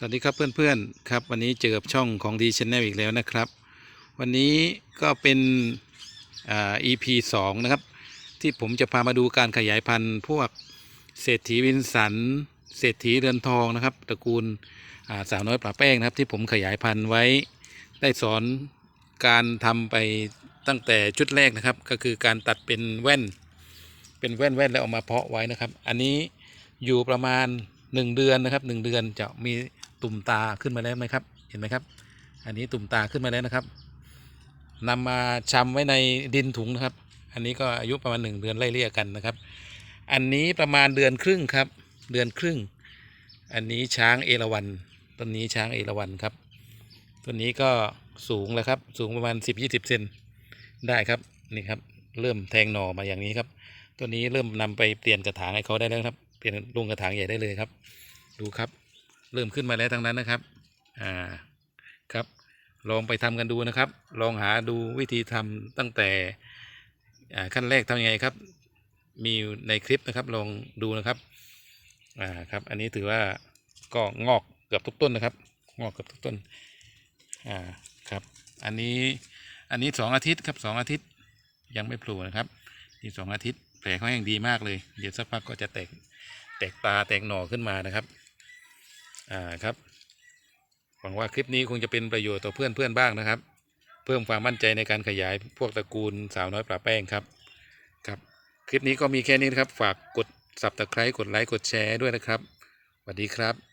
สวัสดีครับเพื่อนๆครับ วันนี้เจอกับช่องของดีชแนลอีกแล้วนะครับ วันนี้ก็เป็นอ่า EP 2นะครับ ที่ผมจะพามาดูการขยายพันธุ์พวกเศรษฐีวินสัน เศรษฐีเรือนทองนะครับตระกูลอ่าสาวน้อยปลาแป้งนะครับ ที่ผมขยายพันธุ์ไว้ได้สอนการทำไปตั้งแต่ชุดแรกนะครับ ก็คือการตัดเป็นแว่น เป็นแว่นแว่นแล้วเอามาเพาะไว้นะครับ อันนี้อยู่ประมาณ 1 เดือนนะครับ 1 เดือนจะมี ตุ่มตาขึ้นมาแล้วไหมครับ เห็นไหมครับ อันนี้ตุ่มตาขึ้นมาแล้วนะครับนำมาชำไว้ในดินถุงนะครับ อันนี้ก็อายุประมาณ1เดือนไล่เลี่ยกันนะครับ อันนี้ประมาณเดือนครึ่งครับ เดือนครึ่ง อันนี้ช้างเอราวัณต้นนี้ช้างเอราวัณครับต้นนี้ก็สูงแล้วครับ สูงประมาณ 10-20เซนได้ครับนี่ครับ เริ่มแทงหน่อมาอย่างนี้ครับตัวนี้เริ่มนำไปเปลี่ยนกระถางให้เขาได้แล้วครับ เปลี่ยนลงกระถางใหญ่ได้เลยครับ ดูครับ เริ่มขึ้นมาแล้วทั้งนั้นนะครับอ่าครับ ลองไปทำกันดูนะครับ ลองหาดูวิธีทำตั้งแต่อ่าขั้นแรกทำยังไงครับ มีในคลิปนะครับลองดูนะครับอ่าครับ อันนี้ถือว่าก็งอกเกือบทุกต้นนะครับ งอกเกือบทุกต้นอ่าครับ อันนี้อันนี้สองอาทิตย์ครับสองอาทิตย์ยังไม่โผล่นะครับอีกสองอาทิตย์แผลเขาแห้งดีมากเลย เดี๋ยวสักพักก็จะแตกแตกตาแตกหน่อขึ้นมานะครับ อ่าครับหวังว่าคลิปนี้คงจะเป็นประโยชน์ต่อเพื่อนเพื่อนบ้างนะครับ เพิ่มความมั่นใจในการขยายพวกตระกูลสาวน้อยปลาแป้งครับครับคลิปนี้ก็มีแค่นี้นะครับ ฝากกดสับตะไคร้กดไลค์กดแชร์ด้วยนะครับสวัสดีครับ